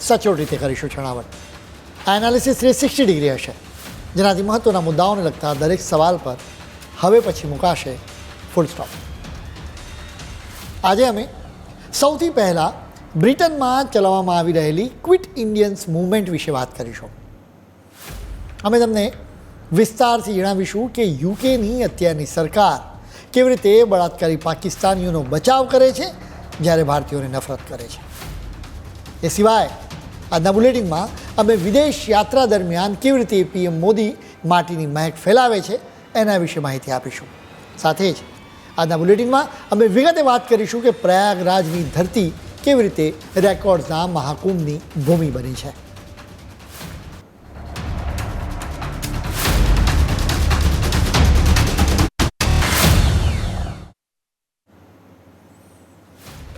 સચોટ રીતે કરીશું છણાવટ. આ એનાલિસિસ થ્રી સિક્સટી ડિગ્રી હશે. જેનાથી મહત્ત્વના મુદ્દાઓને લગતા દરેક સવાલ પર હવે પછી મુકાશે ફૂલ સ્ટોપ આજે અમે સૌથી પહેલાં બ્રિટનમાં ચલાવવામાં આવી રહેલી ક્વિટ ઇન્ડિયન્સ મૂવમેન્ટ વિશે વાત કરીશું. અમે તમને વિસ્તારથી જણાવીશું કે યુકેની અત્યારની સરકાર કેવી રીતે બળાત્કારી પાકિસ્તાનીઓનો બચાવ કરે છે, જ્યારે ભારતીયોને નફરત કરે છે. એ સિવાય આજના બુલેટિનમાં અમે વિદેશ યાત્રા દરમિયાન કેવી રીતે પીએમ મોદી માટીની મહેક ફેલાવે છે એના વિશે માહિતી આપીશું. સાથે જ આજના બુલેટિનમાં અમે વિગતે વાત કરીશું કે પ્રયાગરાજની ધરતી કેવી રીતે રેકોર્ડ્સના મહાકુંભની ભૂમિ બની છે.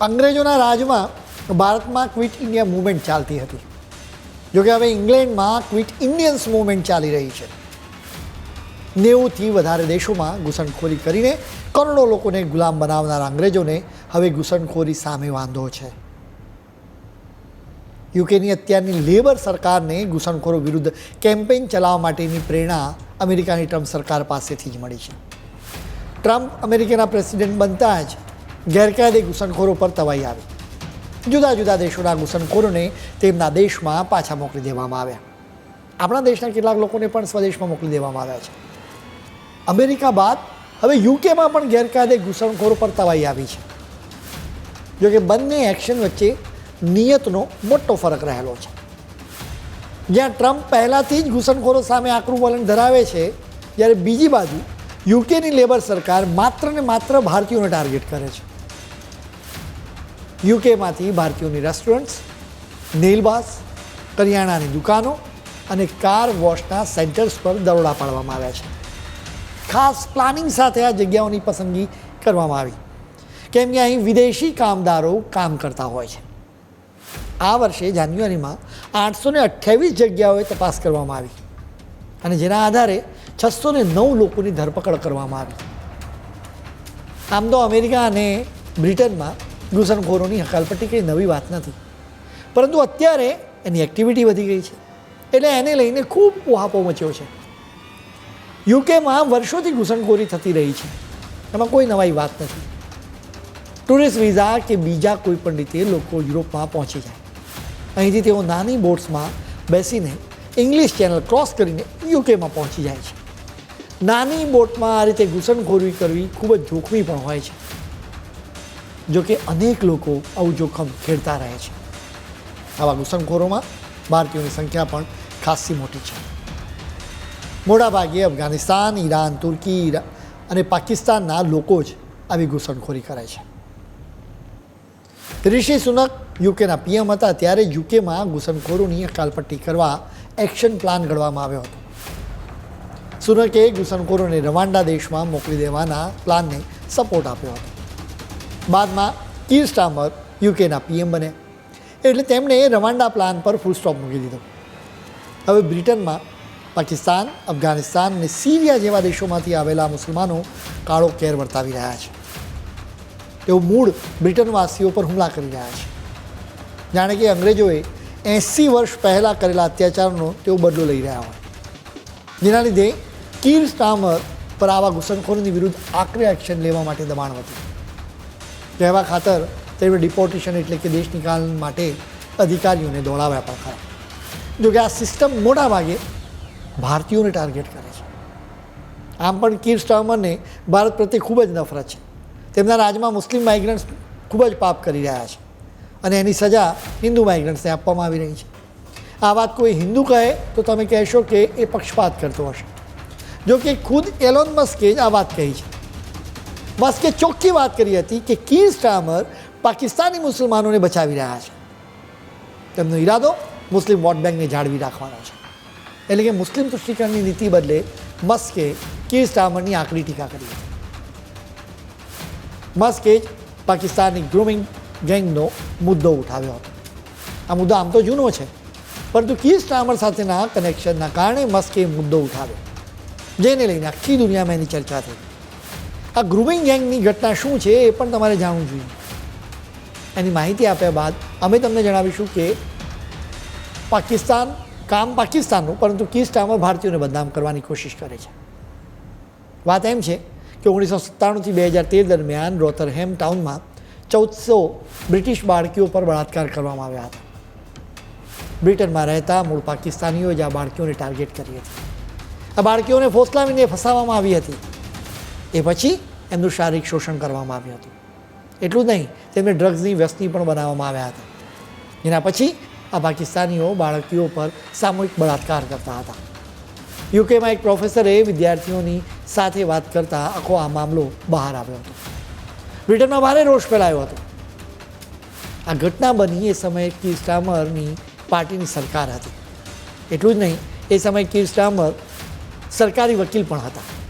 અંગ્રેજોના રાજમાં ભારતમાં ક્વિટ ઇન્ડિયા મૂવમેન્ટ ચાલતી હતી. જોકે હવે ઇંગ્લેન્ડમાં ક્વિટ ઇન્ડિયન્સ મૂવમેન્ટ ચાલી રહી છે. નેવુંથી વધારે દેશોમાં ઘૂસણખોરી કરીને કરોડો લોકોને ગુલામ બનાવનાર અંગ્રેજોને હવે ઘૂસણખોરી સામે વાંધો છે. યુકેની અત્યારની લેબર સરકારને ઘૂસણખોરો વિરુદ્ધ કેમ્પેઇન ચલાવવા માટેની પ્રેરણા અમેરિકાની ટ્રમ્પ સરકાર પાસેથી જ મળી છે. ટ્રમ્પ અમેરિકાના પ્રેસિડેન્ટ બનતા જ ગેરકાયદે ઘૂસણખોરો પર તવાઈ આવી. જુદા જુદા દેશોના ઘૂસણખોરોને તેમના દેશમાં પાછા મોકલી દેવામાં આવ્યા. આપણા દેશના કેટલાક લોકોને પણ સ્વદેશમાં મોકલી દેવામાં આવ્યા છે. અમેરિકા બાદ હવે યુકેમાં પણ ગેરકાયદે ઘૂસણખોરો પર તવાઈ આવી છે. જોકે બંને એક્શન વચ્ચે નિયતનો મોટો ફરક રહેલો છે. જ્યાં ટ્રમ્પ પહેલાંથી જ ઘૂસણખોરો સામે આકરું વલણ ધરાવે છે જ્યારે બીજી બાજુ યુકેની લેબર સરકાર માત્ર ને માત્ર ભારતીયોને ટાર્ગેટ કરે છે. યુકેમાંથી ભારતીયોની રેસ્ટોરન્ટ્સ નેલબાસ કરિયાણાની દુકાનો અને કાર વોશના સેન્ટર્સ પર દરોડા પાડવામાં આવ્યા છે. ખાસ પ્લાનિંગ સાથે આ જગ્યાઓની પસંદગી કરવામાં આવી, કેમ કે અહીં વિદેશી કામદારો કામ કરતા હોય છે. આ વર્ષે જાન્યુઆરીમાં આઠસો ને અઠ્યાવીસ જગ્યાઓએ તપાસ કરવામાં આવી અને જેના આધારે છસો ને નવ લોકોની ધરપકડ કરવામાં આવી. આમ તો અમેરિકા અને બ્રિટનમાં ઘૂસણખોરોની હકાલપટ્ટી કંઈ નવી વાત નથી. પરંતુ અત્યારે એની એક્ટિવિટી વધી ગઈ છે. એટલે એને લઈને ખૂબ ઉહાપો મચ્યો છે. યુકેમાં વર્ષોથી ઘૂસણખોરી થતી રહી છે. એમાં કોઈ નવાઈ વાત નથી. ટુરિસ્ટ વિઝા કે બીજા કોઈ પણ રીતે લોકો યુરોપમાં પહોંચી જાય. અહીંથી તેઓ નાની બોટ્સમાં બેસીને ઇંગ્લિશ ચેનલ ક્રોસ કરીને યુકેમાં પહોંચી જાય છે. નાની બોટમાં આ રીતે ઘૂસણખોરી કરવી ખૂબ જ જોખમી પણ હોય છે. જોકે અનેક લોકો આવું જોખમ ખેડતા રહે છે. આવા ઘૂસણખોરોમાં ભારતીયોની સંખ્યા પણ ખાસી મોટી છે. મોટાભાગે અફઘાનિસ્તાન, ઈરાન, તુર્કી અને પાકિસ્તાનના લોકો જ આવી ઘૂસણખોરી કરે છે. ઋષિ સુનક યુકેના પીએમ હતા ત્યારે યુકેમાં ઘૂસણખોરોની અકાલપટ્ટી કરવા એક્શન પ્લાન ઘડવામાં આવ્યો હતો. સુનકે ઘૂસણખોરોને રવાંડા દેશમાં મોકલી દેવાના પ્લાનને સપોર્ટ આપ્યો હતો. બાદમાં કીર સ્ટામર યુકેના પીએમ બને એટલે તેમણે રવાંડા પ્લાન પર ફૂલ સ્ટોપ મૂકી દીધો. હવે બ્રિટનમાં પાકિસ્તાન, અફઘાનિસ્તાન અને સિરિયા જેવા દેશોમાંથી આવેલા મુસલમાનો કાળો કેર વર્તાવી રહ્યા છે. તેઓ મૂળ બ્રિટનવાસીઓ પર હુમલા કરી રહ્યા છે. જાણે કે અંગ્રેજોએ એંસી વર્ષ પહેલાં કરેલા અત્યાચારનો તેઓ બદલો લઈ રહ્યા હોય. જેના લીધે કીર સ્ટામર પર આવા ઘૂસણખોરોની વિરુદ્ધ આકરે એક્શન લેવા માટે દબાણ વધ્યું. કહેવા ખાતર તેમણે ડિપોર્ટેશન એટલે કે દેશ નિકાલ માટે અધિકારીઓને દોડાવ્યા પણ ખરા. જોકે આ સિસ્ટમ મોટા ભાગે ભારતીયોને ટાર્ગેટ કરે છે. આમ પણ કીર સ્ટર્મરને ભારત પ્રત્યે ખૂબ જ નફરત છે. તેમના રાજમાં મુસ્લિમ માઇગ્રન્ટ્સ ખૂબ જ પાપ કરી રહ્યા છે અને એની સજા હિન્દુ માઇગ્રન્ટ્સને આપવામાં આવી રહી છે. આ વાત કોઈ હિન્દુ કહે તો તમે કહેશો કે એ પક્ષપાત કરતો હશે. જો કે ખુદ એલોન મસ્કે જ આ વાત કહી છે. મસ્કે ચોખ્ખી વાત કરી હતી કે કીર સ્ટામર પાકિસ્તાની મુસલમાનોને બચાવી રહ્યા છે. તેમનો ઈરાદો મુસ્લિમ વોટ બેંકને જાળવી રાખવાનો છે. એટલે કે મુસ્લિમ તુષ્ટિકરણની નીતિ બદલે મસ્કે કીર સ્ટામરની આકરી ટીકા કરી હતી. મસ્કે જ પાકિસ્તાની ગ્રુમિંગ ગેંગનો મુદ્દો ઉઠાવ્યો હતો. આ મુદ્દો આમ તો જૂનો છે, પરંતુ કીર સ્ટામર સાથેના કનેક્શનના કારણે મસ્કે મુદ્દો ઉઠાવ્યો. જેને લઈને આખી દુનિયામાં એની ચર્ચા થઈ. આ ગ્રુમિંગ ગેંગની ઘટના શું છે એ પણ તમારે જાણવું જોઈએ. એની માહિતી આપ્યા બાદ અમે તમને જણાવીશું કે પાકિસ્તાન, કામ પાકિસ્તાનનું, પરંતુ સ્ટામર ભારતીયોને બદનામ કરવાની કોશિશ કરે છે. વાત એમ છે કે ઓગણીસો સત્તાણુંથી બે હજાર તેર દરમિયાન રોતરહેમ ટાઉનમાં ચૌદસો બ્રિટિશ બાળકીઓ પર બળાત્કાર કરવામાં આવ્યા હતા. બ્રિટનમાં રહેતા મૂળ પાકિસ્તાનીઓએ જ આ બાળકીઓને ટાર્ગેટ કરી હતી. આ બાળકીઓને ફોસલાવીને ફસાવવામાં આવી હતી. એ પછી એમનું શારીરિક શોષણ કરવામાં આવ્યું હતું. એટલું જ નહીં, તેમને ડ્રગ્સની વ્યસની પણ બનાવવામાં આવ્યા હતા. જેના પછી આ પાકિસ્તાનીઓ બાળકીઓ પર સામૂહિક બળાત્કાર કરતા હતા. યુકેમાં એક પ્રોફેસરે વિદ્યાર્થીઓની સાથે વાત કરતા આખો આ મામલો બહાર આવ્યો હતો. બ્રિટનમાં ભારે રોષ ફેલાયો હતો. આ ઘટના બની એ સમયે કીર સ્ટામરની પાર્ટીની સરકાર હતી. એટલું જ નહીં, એ સમયે સ્ટામર સરકારી વકીલ પણ હતા.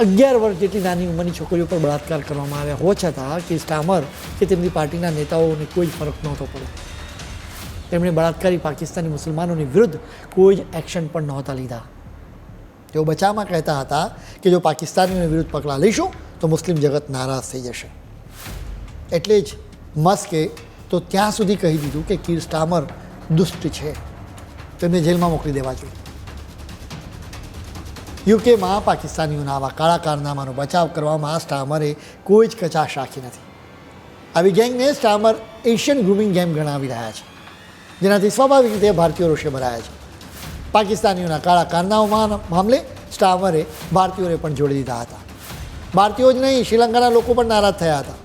અગિયાર વર્ષ જેટલી નાની ઉંમરની છોકરીઓ પર બળાત્કાર કરવામાં આવ્યા હોવા છતાં કે સ્ટામર કે તેમની પાર્ટીના નેતાઓને કોઈ જ ફરક નહોતો પડ્યો. તેમણે બળાત્કારી પાકિસ્તાની મુસલમાનોની વિરુદ્ધ કોઈ જ એક્શન પણ નહોતા લીધા. તેઓ બચાવમાં કહેતા હતા કે જો પાકિસ્તાનીઓની વિરુદ્ધ પગલાં લઈશું, તો મુસ્લિમ જગત નારાજ થઈ જશે. એટલે જ મસ્કે તો ત્યાં સુધી કહી દીધું કે કીર સ્ટામર દુષ્ટ છે. તેમને જેલમાં મોકલી દેવા જોઈએ. યુકેમાં પાકિસ્તાનીઓના આવા કાળા કારનામાનો બચાવ કરવામાં સ્ટામરે કોઈ જ કચાશ રાખી નથી. આવી ગેંગને સ્ટામર એશિયન ગ્રુમિંગ ગેમ ગણાવી રહ્યા છે, જેનાથી સ્વાભાવિક રીતે ભારતીયો રોષે ભરાયા છે. પાકિસ્તાનીઓના કાળા કારનામાના મામલે સ્ટામરે ભારતીયોને પણ જોડી દીધા હતા. ભારતીયો જ નહીં, શ્રીલંકાના લોકો પણ નારાજ થયા હતા.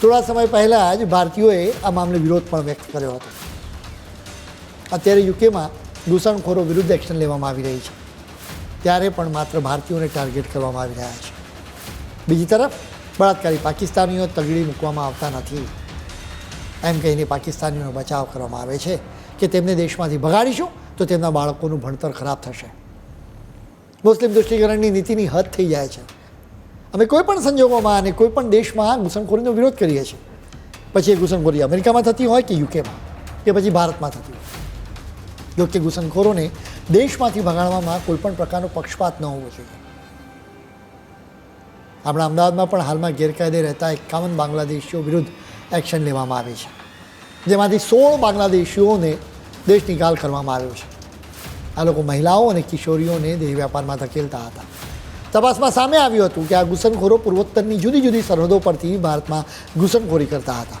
થોડા સમય પહેલાં જ ભારતીયોએ આ મામલે વિરોધ પણ વ્યક્ત કર્યો હતો. અત્યારે યુકેમાં ઘૂસણખોરો વિરુદ્ધ એક્શન લેવામાં આવી રહી છે. ત્યારે પણ માત્ર ભારતીયોને ટાર્ગેટ કરવામાં આવી રહ્યા છે. બીજી તરફ, બળાત્કારી પાકિસ્તાનીઓ તગડી મૂકવામાં આવતા નથી. એમ કહીને પાકિસ્તાનીઓનો બચાવ કરવામાં આવે છે કે તેમને દેશમાંથી ભગાડીશું તો તેમના બાળકોનું ભણતર ખરાબ થશે. મુસ્લિમ દુષ્ટિકરણની નીતિની હદ થઈ જાય છે. અમે કોઈ પણ સંજોગોમાં અને કોઈ પણ દેશમાં ઘૂસણખોરીનો વિરોધ કરીએ છીએ. પછી એ ઘૂસણખોરી અમેરિકામાં થતી હોય કે યુકેમાં? કે પછી ભારતમાં થતી હોય? જોકે ઘૂસણખોરોને દેશમાંથી ભગાડવામાં કોઈપણ પ્રકારનો પક્ષપાત ન હોવો જોઈએ. આપણા અમદાવાદમાં પણ હાલમાં ગેરકાયદે રહેતા એકાવન બાંગ્લાદેશીઓ વિરુદ્ધ એક્શન લેવામાં આવી છે. જેમાંથી સોળ બાંગ્લાદેશીઓને દેશ નિકાલ કરવામાં આવ્યો છે. આ લોકો મહિલાઓ અને કિશોરીઓને દેહ વ્યાપારમાં ધકેલતા હતા. તપાસમાં સામે આવ્યું હતું કે આ ઘૂસણખોરો પૂર્વોત્તરની જુદી જુદી સરહદો પરથી ભારતમાં ઘૂસણખોરી કરતા હતા.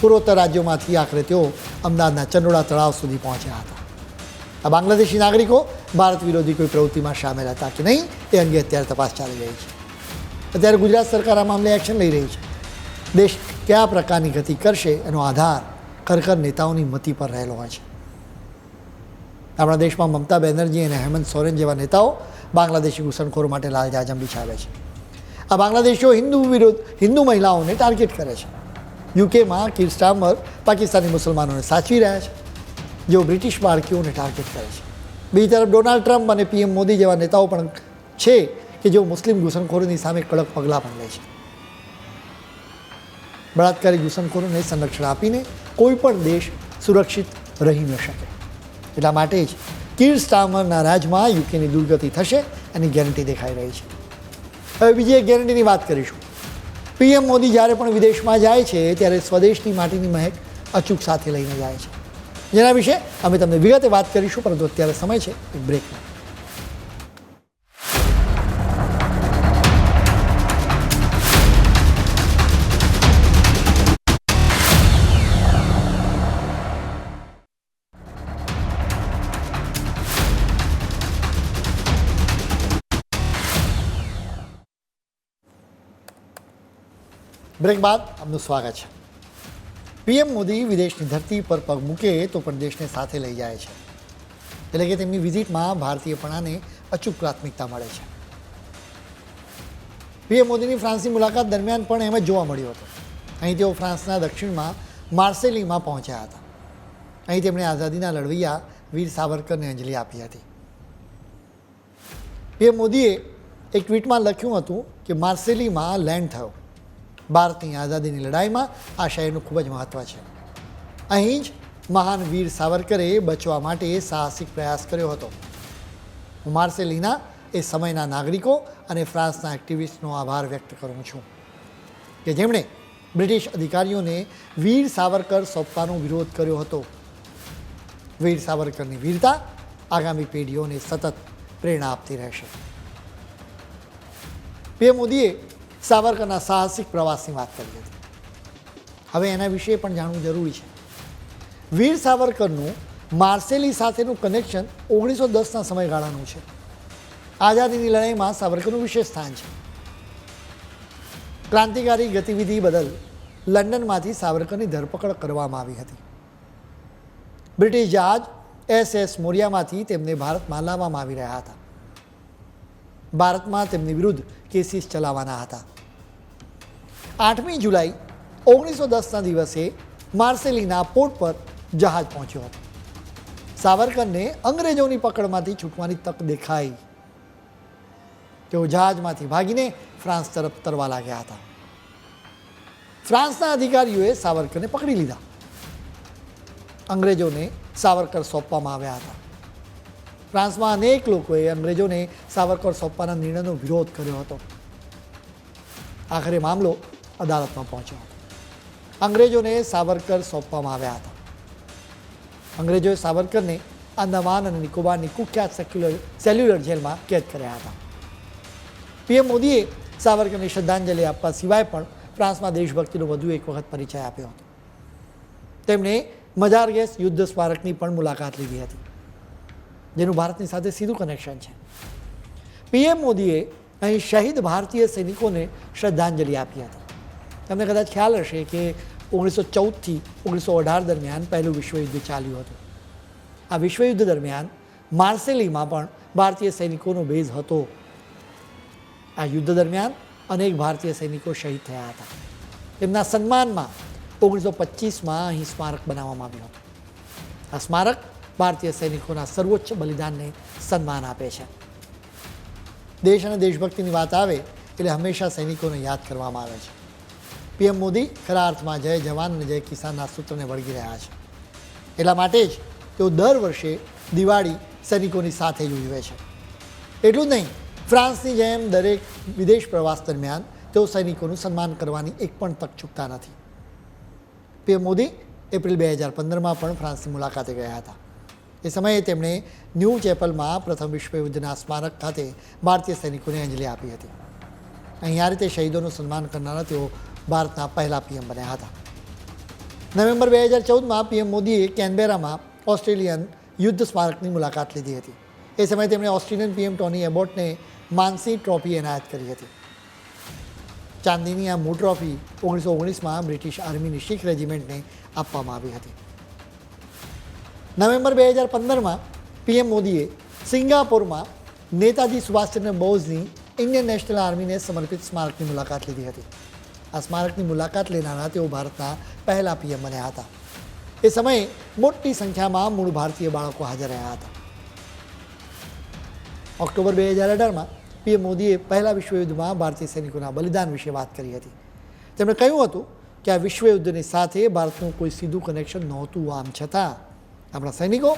પૂર્વોત્તર રાજ્યોમાંથી આખરે તેઓ અમદાવાદના ચંડોળા તળાવ સુધી પહોંચ્યા હતા. આ બાંગ્લાદેશી નાગરિકો ભારત વિરોધી કોઈ પ્રવૃત્તિમાં સામેલ હતા કે નહીં તે અંગે અત્યારે તપાસ ચાલી રહી છે. અત્યારે ગુજરાત સરકાર આ મામલે એક્શન લઈ રહી છે. દેશ કયા પ્રકારની ગતિ કરશે એનો આધાર ખરેખર નેતાઓની મતિ પર રહેલો હોય છે. આપણા દેશમાં મમતા બેનર્જી અને હેમંત સોરેન જેવા નેતાઓ બાંગ્લાદેશી ઘૂસણખોરો માટે લાલ જાજમ બિછાવે છે. આ બાંગ્લાદેશીઓ હિન્દુ વિરોધ, હિન્દુ મહિલાઓને ટાર્ગેટ કરે છે. યુકેમાં કીર સ્ટામર પાકિસ્તાની મુસલમાનોને સાચવી રહ્યા છે. જેઓ બ્રિટિશ બાળકીઓને ટાર્ગેટ કરે છે. બીજી તરફ ડોનાલ્ડ ટ્રમ્પ અને પીએમ મોદી જેવા નેતાઓ પણ છે કે જેઓ મુસ્લિમ ઘૂસણખોરોની સામે કડક પગલાં પણ લે છે. બળાત્કારી ઘૂસણખોરોને સંરક્ષણ આપીને કોઈ પણ દેશ સુરક્ષિત રહી ન શકે. એટલા માટે જ કીર સ્ટામરના રાજમાં યુકેની દુર્ગતિ થશે એની ગેરંટી દેખાઈ રહી છે. હવે બીજી એક ગેરંટીની વાત કરીશું. પીએમ મોદી જ્યારે પણ વિદેશમાં જાય છે, ત્યારે સ્વદેશની માટીની મહેક અચૂક સાથે લઈને જાય છે. જેના વિશે અમે તમને વિગતે વાત કરીશું, પરંતુ અત્યારે સમય છે બ્રેકનો બ્રેક બાદ આપનું સ્વાગત છે. પીએમ મોદી વિદેશની ધરતી પર પગ મૂકે તો પણ દેશને સાથે લઈ જાય છે. એટલે કે તેમની વિઝિટમાં ભારતીયપણાને અચૂક પ્રાથમિકતા મળે છે. પીએમ મોદીની ફ્રાન્સની મુલાકાત દરમિયાન પણ એમ જ જોવા મળ્યું હતું. અહીં તેઓ ફ્રાન્સના દક્ષિણમાં માર્સેલીમાં પહોંચ્યા હતા. અહીં તેમણે આઝાદીના લડવૈયા વીર સાવરકરને અંજલિ આપી હતી. પીએમ મોદીએ એક ટ્વીટમાં લખ્યું હતું કે માર્સેલીમાં લેન્ડ થયો. ભારતની આઝાદીની લડાઈમાં આ શહેરનું ખૂબ જ મહત્ત્વ છે. અહીં જ મહાન વીર સાવરકરે બચવા માટે સાહસિક પ્રયાસ કર્યો હતો. માર્સેલિના એ સમયના નાગરિકો અને ફ્રાન્સના એક્ટિવિસ્ટનો આભાર વ્યક્ત કરું છું. કે જેમણે બ્રિટિશ અધિકારીઓને વીર સાવરકર સોંપવાનો વિરોધ કર્યો હતો. વીર સાવરકરની વીરતા આગામી પેઢીઓને સતત પ્રેરણા આપતી રહેશે. પીએમ મોદીએ સાવરકરના સાહસિક પ્રવાસની વાત કરી હતી હવે એના વિશે પણ જાણવું જરૂરી છે. વીર સાવરકરનું માર્સેલી સાથેનું કનેક્શન ઓગણીસો દસના સમયગાળાનું છે. આઝાદીની લડાઈમાં સાવરકરનું વિશેષ સ્થાન છે. ક્રાંતિકારી ગતિવિધિ બદલ લંડનમાંથી સાવરકરની ધરપકડ કરવામાં આવી હતી. બ્રિટિશ જહાજ એસ એસ મોરિયામાંથી તેમને ભારતમાં લાવવામાં આવી રહ્યા હતા. ભારતમાં તેમની વિરુદ્ધ કેસીસ ચલાવવાના હતા. આઠમી જુલાઈ ઓગણીસો દસના દિવસે માર્સેલીના પોર્ટ પર જહાજ પહોંચ્યો હતો. સાવરકરને અંગ્રેજોની પકડમાંથી છૂટવાની તક દેખાઈ. તેઓ જહાજમાંથી ભાગીને ફ્રાન્સ તરફ તરવા લાગ્યા હતા. ફ્રાન્સના અધિકારીઓએ સાવરકરને પકડી લીધા. અંગ્રેજોને સાવરકર સોંપવામાં આવ્યા હતા. ફ્રાન્સમાં અનેક લોકોએ અંગ્રેજોને સાવરકર સોંપવાના નિર્ણયનો વિરોધ કર્યો હતો. આખરે મામલો અદાલતમાં પહોંચ્યો. હતો અંગ્રેજોને સાવરકર સોંપવામાં આવ્યા હતા. અંગ્રેજોએ સાવરકરને આંદામાન અને નિકોબારની કુખ્યાત સેક્યુલર, સેલ્યુલર જેલમાં કેદ કર્યા હતા. પીએમ મોદીએ સાવરકરને શ્રદ્ધાંજલિ આપવા સિવાય પણ ફ્રાન્સમાં દેશભક્તિનો વધુ એક વખત પરિચય આપ્યો હતો. તેમણે મજાર ગેસ યુદ્ધ સ્મારકની પણ મુલાકાત લીધી હતી, જેનું ભારતની સાથે સીધું કનેક્શન છે. પીએમ મોદીએ અહીં શહીદ ભારતીય સૈનિકોને શ્રદ્ધાંજલિ આપી હતી. તમને કદાચ ખ્યાલ હશે કે ઓગણીસો ચૌદથી ઓગણીસો અઢાર દરમિયાન પહેલું વિશ્વયુદ્ધ ચાલ્યું હતું. આ વિશ્વયુદ્ધ દરમિયાન માર્સેલીમાં પણ ભારતીય સૈનિકોનો બેઝ હતો. આ યુદ્ધ દરમિયાન અનેક ભારતીય સૈનિકો શહીદ થયા હતા. તેમના સન્માનમાં ઓગણીસો પચીસમાં અહીં સ્મારક બનાવવામાં આવ્યું હતું. આ સ્મારક ભારતીય સૈનિકોના સર્વોચ્ચ બલિદાનને સન્માન આપે છે. દેશ અને દેશભક્તિની વાત આવે એટલે હંમેશા સૈનિકોને યાદ કરવામાં આવે છે. પીએમ મોદી ખરા અર્થમાં જય જવાન અને જય કિસાનના સૂત્રને વળગી રહ્યા છે. એટલા માટે જ તેઓ દર વર્ષે દિવાળી સૈનિકોની સાથે જ ઉજવે છે. એટલું જ નહીં, ફ્રાન્સની જેમ દરેક વિદેશ પ્રવાસ દરમિયાન તેઓ સૈનિકોનું સન્માન કરવાની એક પણ તક ચૂકતા નથી. પીએમ મોદી એપ્રિલ બે હજાર પંદરમાં પણ ફ્રાન્સની મુલાકાતે ગયા હતા. એ સમયે તેમણે ન્યૂ ચેપલમાં પ્રથમ વિશ્વયુદ્ધના સ્મારક ખાતે ભારતીય સૈનિકોને અંજલિ આપી હતી. અહીં આ રીતે શહીદોનું સન્માન કરનારા તેઓ ભારતના પહેલા પીએમ બન્યા હતા. નવેમ્બર બે હજાર ચૌદમાં પીએમ મોદીએ કેનબેરામાં ઓસ્ટ્રેલિયન યુદ્ધ સ્મારકની મુલાકાત લીધી હતી. એ સમયે તેમણે ઓસ્ટ્રેલિયન પીએમ ટોની એબોટને માનસી ટ્રોફી એનાયત કરી હતી. ચાંદીની આ મૂળ ટ્રોફી ઓગણીસો ઓગણીસમાં બ્રિટિશ આર્મીની શીખ રેજિમેન્ટને આપવામાં આવી હતી. નવેમ્બર બે હજાર પંદરમાં પીએમ મોદીએ સિંગાપોરમાં નેતાજી સુભાષચંદ્ર બોઝની ઇન્ડિયન નેશનલ આર્મીને સમર્પિત સ્મારકની મુલાકાત લીધી હતી. આ સ્મારકની મુલાકાત લેનારા તેઓ ભારતના પહેલા પીએમ બન્યા હતા. એ સમયે મોટી સંખ્યામાં મૂળ ભારતીય બાળકો હાજર રહ્યા હતા. ઓક્ટોબર બે હજાર અઢારમાં પીએમ મોદીએ પહેલા વિશ્વયુદ્ધમાં ભારતીય સૈનિકોના બલિદાન વિશે વાત કરી હતી. તેમણે કહ્યું હતું કે આ વિશ્વયુદ્ધની સાથે ભારતનું કોઈ સીધું કનેક્શન નહોતું, આમ છતાં આપણા સૈનિકો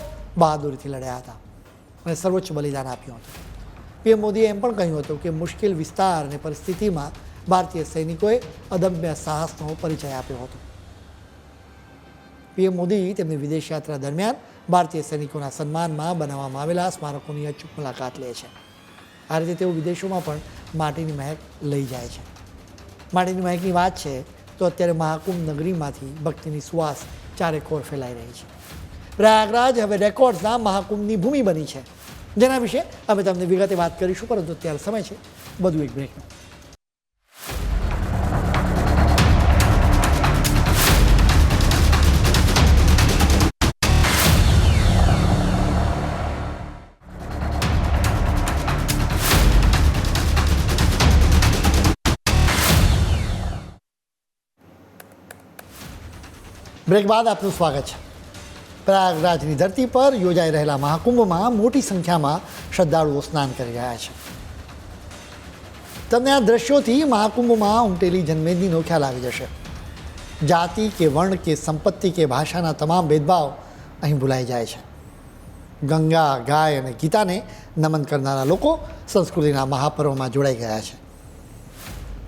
બહાદુરીથી લડ્યા હતા અને સર્વોચ્ચ બલિદાન આપ્યું હતું. પીએમ મોદીએ એમ પણ કહ્યું હતું કે મુશ્કેલ વિસ્તાર અને પરિસ્થિતિમાં ભારતીય સૈનિકોએ અદમ્ય સાહસનો પરિચય આપ્યો હતો. પીએમ મોદી તેમની વિદેશ યાત્રા દરમિયાન ભારતીય સૈનિકોના સન્માનમાં બનાવવામાં આવેલા સ્મારકોની અચૂક મુલાકાત લે છે. આ રીતે તેઓ વિદેશોમાં પણ માટીની મહેક લઈ જાય છે. માટીની મહેકની વાત છે તો અત્યારે મહાકુંભ નગરીમાંથી ભક્તિની સુવાસ ચારેકોર ફેલાઈ રહી છે. પ્રયાગરાજ હવે રેકોર્ડ્સના મહાકુંભની ભૂમિ બની છે. જેના વિશે અમે તમને વિગતે વાત કરીશું, પરંતુ અત્યારે સમય છે. બધું એક બ્રેકનો બ્રેક બાદ આપનું સ્વાગત છે. પ્રયાગરાજની ધરતી પર યોજાઈ રહેલા મહાકુંભમાં મોટી સંખ્યામાં શ્રદ્ધાળુઓ સ્નાન કરી રહ્યા છે. તમને આ દ્રશ્યોથી મહાકુંભમાં ઉમટેલી જન્મેદનીનો ખ્યાલ આવી જશે. જાતિ કે વર્ણ કે સંપત્તિ કે ભાષાના તમામ ભેદભાવ અહીં ભૂલાઈ જાય છે. ગંગા, ગાય અને ગીતાને નમન કરનારા લોકો સંસ્કૃતિના મહાપર્વમાં જોડાઈ ગયા છે.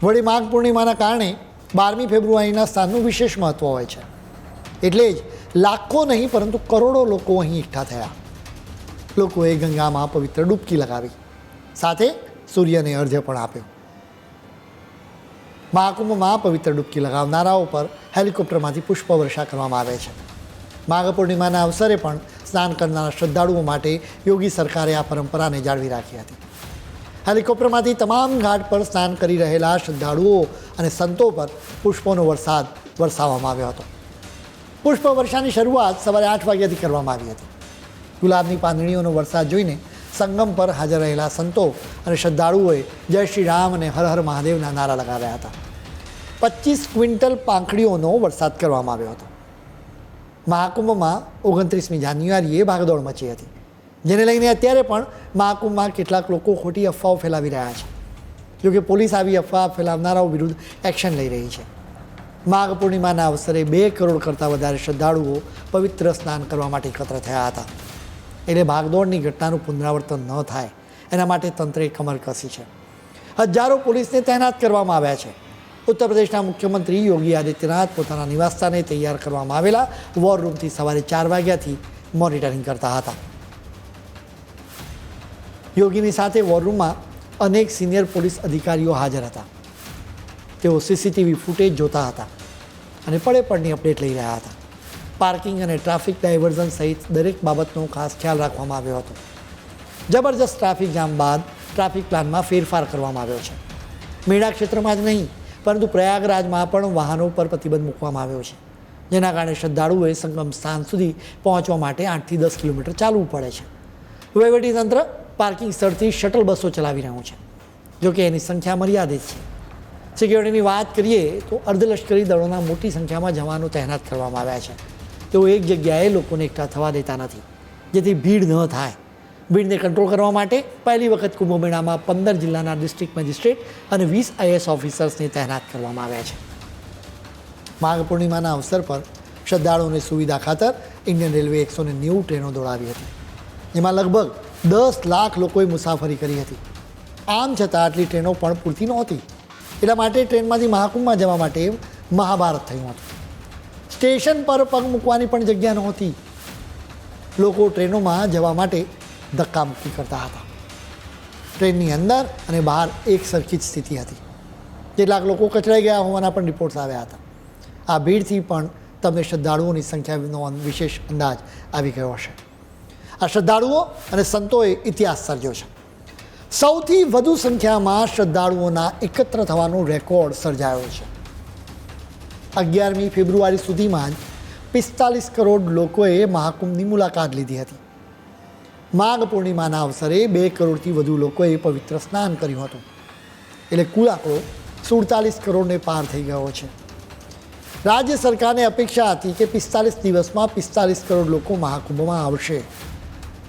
વળી માઘ પૂર્ણિમાના કારણે બારમી ફેબ્રુઆરીના સ્થાનનું વિશેષ મહત્ત્વ હોય છે. એટલે જ લાખો નહીં, પરંતુ કરોડો લોકો અહીં એકઠા થયા. લોકોએ ગંગામાં પવિત્ર ડૂબકી લગાવી. સાથે સૂર્યને અર્ધ્ય પણ આપ્યો. મહાકુંભમાં પવિત્ર ડૂબકી લગાવનારાઓ પર હેલિકોપ્ટરમાંથી પુષ્પવર્ષા કરવામાં આવે છે. માઘ પૂર્ણિમાના અવસરે પણ સ્નાન કરનારા શ્રદ્ધાળુઓ માટે યોગી સરકારે આ પરંપરાને જાળવી રાખી હતી. હેલિકોપ્ટરમાંથી તમામ ઘાટ પર સ્નાન કરી રહેલા શ્રદ્ધાળુઓ અને સંતો પર પુષ્પોનો વરસાદ વરસાવવામાં આવ્યો હતો. પુષ્પ વર્ષાની શરૂઆત સવારે આઠ વાગ્યાથી કરવામાં આવી હતી. ગુલાબની પાંદડીઓનો વરસાદ જોઈને સંગમ પર હાજર રહેલા સંતો અને શ્રદ્ધાળુઓએ જય શ્રી રામ અને હર હર મહાદેવના નારા લગાવ્યા હતા. પચીસ ક્વિન્ટલ પાંખડીઓનો વરસાદ કરવામાં આવ્યો હતો. મહાકુંભમાં ઓગણત્રીસમી જાન્યુઆરીએ ભાગદોડ મચી હતી. જેને લઈને અત્યારે પણ મહાકુંભમાં કેટલાક લોકો ખોટી અફવાઓ ફેલાવી રહ્યા છે. જોકે પોલીસ આવી અફવા ફેલાવનારાઓ વિરુદ્ધ એક્શન લઈ રહી છે. માઘ પૂર્ણિમાના અવસરે બે કરોડ કરતાં વધારે શ્રદ્ધાળુઓ પવિત્ર સ્નાન કરવા માટે એકત્ર થયા હતા. એટલે ભાગદોડની ઘટનાનું પુનરાવર્તન ન થાય, એના માટે તંત્રે કમર કસી છે. હજારો પોલીસને તૈનાત કરવામાં આવ્યા છે. ઉત્તર પ્રદેશના મુખ્યમંત્રી યોગી આદિત્યનાથ પોતાના નિવાસસ્થાને તૈયાર કરવામાં આવેલા વોર રૂમથી સવારે ચાર વાગ્યાથી મોનિટરિંગ કરતા હતા. યોગીની સાથે વોર રૂમમાં અનેક સિનિયર પોલીસ અધિકારીઓ હાજર હતા. તેઓ સીસીટીવી ફૂટેજ જોતા હતા. અને પડે પડની અપડેટ લઈ રહ્યા હતા. પાર્કિંગ અને ટ્રાફિક ડાયવર્ઝન સહિત દરેક બાબતનો ખાસ ખ્યાલ રાખવામાં આવ્યો હતો. જબરજસ્ત ટ્રાફિક જામ બાદ ટ્રાફિક પ્લાનમાં ફેરફાર કરવામાં આવ્યો છે. મેળા ક્ષેત્રમાં જ નહીં, પરંતુ પ્રયાગરાજમાં પણ વાહનો પર પ્રતિબંધ મૂકવામાં આવ્યો છે, જેના કારણે શ્રદ્ધાળુઓએ સંગમ સ્થાન સુધી પહોંચવા માટે આઠથી દસ કિલોમીટર ચાલવું પડે છે. વહીવટીતંત્ર પાર્કિંગ સ્થળથી શટલ બસો ચલાવી રહ્યું છે, જોકે એની સંખ્યા મર્યાદિત છે. સિક્યોરિટીની વાત કરીએ તો અર્ધલશ્કરી દળોના મોટી સંખ્યામાં જવાનો તહેનાત કરવામાં આવ્યા છે. તેઓ એક જગ્યાએ લોકોને એકઠા થવા દેતા નથી, જેથી ભીડ ન થાય. ભીડને કંટ્રોલ કરવા માટે પહેલી વખત કુંભમેળામાં પંદર જિલ્લાના ડિસ્ટ્રિક્ટ મેજિસ્ટ્રેટ અને વીસ આઈએસ ઓફિસર્સને તહેનાત કરવામાં આવ્યા છે. માઘ પૂર્ણિમાના અવસર પર શ્રદ્ધાળુઓની સુવિધા ખાતર ઇન્ડિયન રેલવે એકસો ને નેવું ટ્રેનો દોડાવી હતી. જેમાં લગભગ દસ લાખ લોકોએ મુસાફરી કરી હતી. આમ છતાં આટલી ટ્રેનો પણ પૂરતી નહોતી. એટલા માટે ટ્રેનમાંથી મહાકુંભમાં જવા માટે મહાભારત થયું હતું. સ્ટેશન પર પગ મૂકવાની પણ જગ્યા નહોતી. લોકો ટ્રેનોમાં જવા માટે ધક્કામુક્કી કરતા હતા. ટ્રેનની અંદર અને બહાર એક સરખી જ સ્થિતિ હતી. કેટલાક લોકો કચડાઈ ગયા હોવાના પણ રિપોર્ટ્સ આવ્યા હતા. આ ભીડથી પણ તમને શ્રદ્ધાળુઓની સંખ્યાનો વિશેષ અંદાજ આવી ગયો હશે. આ શ્રદ્ધાળુઓ અને સંતોએ ઇતિહાસ સર્જ્યો છે. સૌથી વધુ સંખ્યામાં શ્રદ્ધાળુઓના એકત્ર થવાનો રેકોર્ડ સર્જાયો છે. અગિયારમી ફેબ્રુઆરી સુધીમાં જ પિસ્તાલીસ કરોડ લોકોએ મહાકુંભની મુલાકાત લીધી હતી. માઘ પૂર્ણિમાના અવસરે બે કરોડથી વધુ લોકોએ પવિત્ર સ્નાન કર્યું હતું. એટલે કુલ આંકડો સુડતાલીસ કરોડને પાર થઈ ગયો છે. રાજ્ય સરકારને અપેક્ષા હતી કે પિસ્તાલીસ દિવસમાં પિસ્તાલીસ કરોડ લોકો મહાકુંભમાં આવશે.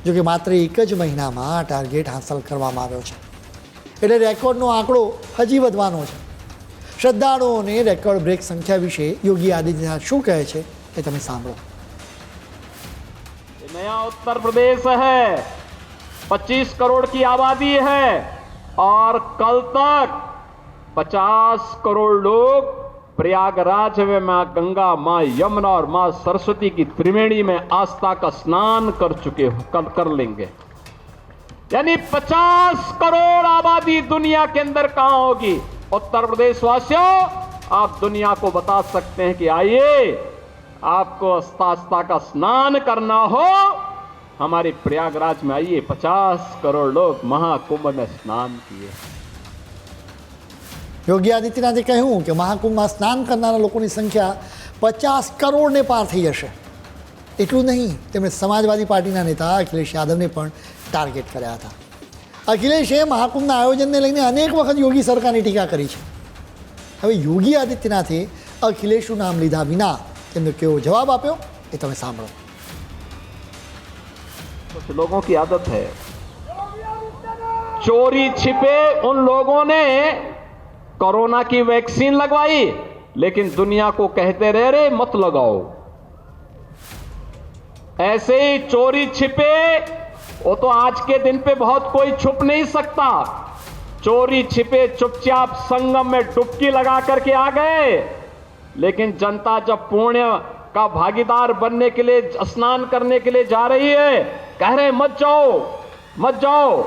જોકે માત્ર એક જ મહિનામાં આ ટાર્ગેટ હાંસલ કરવામાં આવ્યો છે એટલે રેકોર્ડનો આંકડો હજી વધવાનો છે શ્રદ્ધાળુઓને રેકોર્ડ બ્રેક સંખ્યા વિશે યોગી આદિત્યનાથ શું કહે છે એ તમે સાંભળો ये नया उत्तर प्रदेश है 25 करोड़ की आबादी है और कल तक 50 करोड़ लोग प्रयागराज में माँ गंगा माँ यमुना और माँ सरस्वती की त्रिवेणी में आस्था का स्नान कर चुके कर, कर लेंगे। यानी 50 करोड़ आबादी दुनिया के अंदर कहाँ होगी? उत्तर प्रदेश वासियों आप दुनिया को बता सकते हैं कि आइए आपको आस्था का स्नान करना हो हमारे प्रयागराज में आइए 50 करोड़ लोग महाकुंभ में स्नान किए। યોગી આદિત્યનાથે કહ્યું કે મહાકુંભમાં સ્નાન કરનારા લોકોની સંખ્યા પચાસ કરોડને પાર થઈ જશે એટલું નહીં તેમણે સમાજવાદી પાર્ટીના નેતા અખિલેશ યાદવને પણ ટાર્ગેટ કર્યા હતા અખિલેશે મહાકુંભના આયોજનને લઈને અનેક વખત યોગી સરકારની ટીકા કરી છે હવે યોગી આદિત્યનાથે અખિલેશનું નામ લીધા વિના તેમનો કેવો જવાબ આપ્યો એ તમે સાંભળો कुछ लोगों की आदत है चोरी छिपे उन लोगों ने कोरोना की वैक्सीन लगवाई, लेकिन दुनिया को कहते रह रहे मत लगाओ। ऐसे ही चोरी छिपे, वो तो आज के दिन पे बहुत कोई छुप नहीं सकता। चोरी छिपे चुपचाप संगम में डुबकी लगा करके आ गए। लेकिन जनता जब पुण्य का भागीदार बनने के लिए, स्नान करने के लिए जा रही है, कह रहे मत जाओ मत जाओ।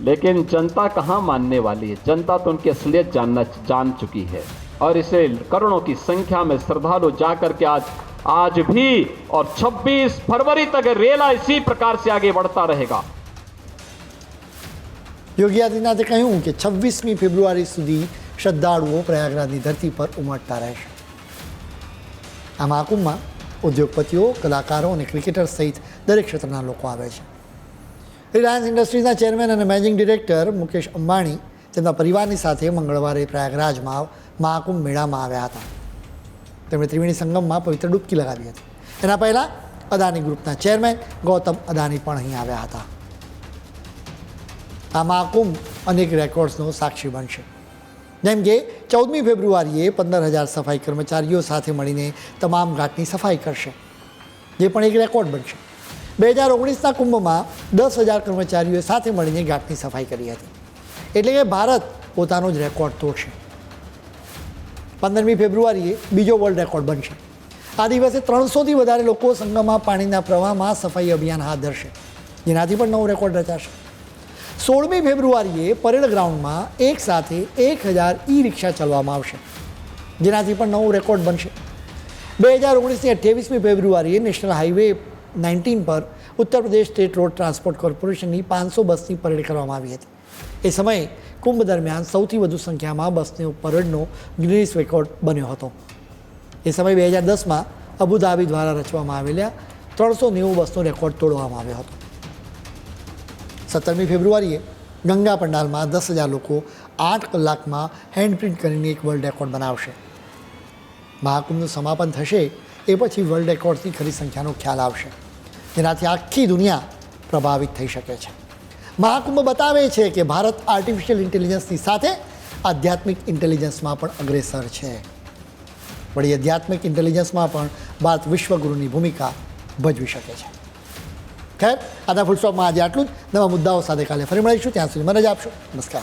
लेकिन जनता कहां मानने वाली है जनता तो उनकी असलियत जानना जान चुकी है और इसे करोड़ों की संख्या में श्रद्धालु जाकर के आज आज भी और 26 फरवरी तक रेला इसी प्रकार से आगे बढ़ता रहेगा યોગી આદિત્યનાથે કહ્યું કે છવ્વીસમી ફેબ્રુઆરી સુધી શ્રદ્ધાળુઓ પ્રયાગરાજની ધરતી પર ઉમટતા રહેશે આ મહાકુંભમાં ઉદ્યોગપતિઓ કલાકારો અને ક્રિકેટર સહિત દરેક ક્ષેત્રના લોકો આવે છે રિલાયન્સ ઇન્ડસ્ટ્રીઝના ચેરમેન અને મેનેજિંગ ડિરેક્ટર મુકેશ અંબાણી તેમના પરિવારની સાથે મંગળવારે પ્રયાગરાજમાં મહાકુંભ મેળામાં આવ્યા હતા. તેમણે ત્રિવેણી સંગમમાં પવિત્ર ડૂબકી લગાવી હતી. એના પહેલાં અદાની ગ્રુપના ચેરમેન ગૌતમ અદાની પણ અહીં આવ્યા હતા. આ મહાકુંભ અનેક રેકોર્ડ્સનો સાક્ષી બનશે. જેમ કે ચૌદમી ફેબ્રુઆરીએ પંદર હજાર સફાઈ કર્મચારીઓ સાથે મળીને તમામ ઘાટની સફાઈ કરશે. જે પણ એક રેકોર્ડ બનશે. બે હજાર ઓગણીસના કુંભમાં દસ હજાર કર્મચારીઓએ સાથે મળીને ઘાટની સફાઈ કરી હતી. એટલે કે ભારત પોતાનો જ રેકોર્ડ તોડશે. પંદરમી ફેબ્રુઆરીએ બીજો વર્લ્ડ રેકોર્ડ બનશે. આ દિવસે ત્રણસોથી વધારે લોકો સંગમમાં પાણીના પ્રવાહમાં સફાઈ અભિયાન હાથ ધરશે. જેનાથી પણ નવો રેકોર્ડ રચાશે. સોળમી ફેબ્રુઆરીએ પરેડ ગ્રાઉન્ડમાં એક સાથે એક હજાર ઈ રિક્ષા ચલાવવામાં આવશે. જેનાથી પણ નવો રેકોર્ડ બનશે. બે હજાર ઓગણીસની અઠ્યાવીસમી ફેબ્રુઆરીએ નેશનલ હાઈવે નાઇન્ટીન પર Uttar Pradesh state road transport કોર્પોરેશનની પાંચસો બસની પરેડ કરવામાં આવી હતી. એ સમયે કુંભ દરમિયાન સૌથી વધુ સંખ્યામાં બસની પરેડનો ગિનિસ રેકોર્ડ બન્યો હતો. એ સમયે બે હજાર દસમાં અબુધાબી દ્વારા રચવામાં આવેલા ત્રણસો નેવું બસનો રેકોર્ડ તોડવામાં આવ્યો હતો. સત્તરમી ફેબ્રુઆરીએ ગંગા પંડાલમાં દસ હજાર લોકો આઠ કલાકમાં હેન્ડ પ્રિન્ટ કરીને એક વર્લ્ડ રેકોર્ડ બનાવશે. મહાકુંભનું સમાપન થશે એ પછી વર્લ્ડ રેકોર્ડથી ખરી સંખ્યાનો ખ્યાલ આવશે. જેનાથી આખી દુનિયા પ્રભાવિત થઈ શકે છે. મહાકુંભ બતાવે છે કે ભારત આર્ટિફિશિયલ ઇન્ટેલિજન્સની સાથે આધ્યાત્મિક ઇન્ટેલિજન્સમાં પણ અગ્રેસર છે. વળી આધ્યાત્મિક ઇન્ટેલિજન્સમાં પણ ભારત વિશ્વગુરુની ભૂમિકા ભજવી શકે છે. ખેર, આના ફૂલસ્ટોપમાં આજે આટલું જ. નવા મુદ્દાઓ સાથે કાલે ફરી મળીશું. ત્યાં સુધી મને જ આપશો. નમસ્કાર.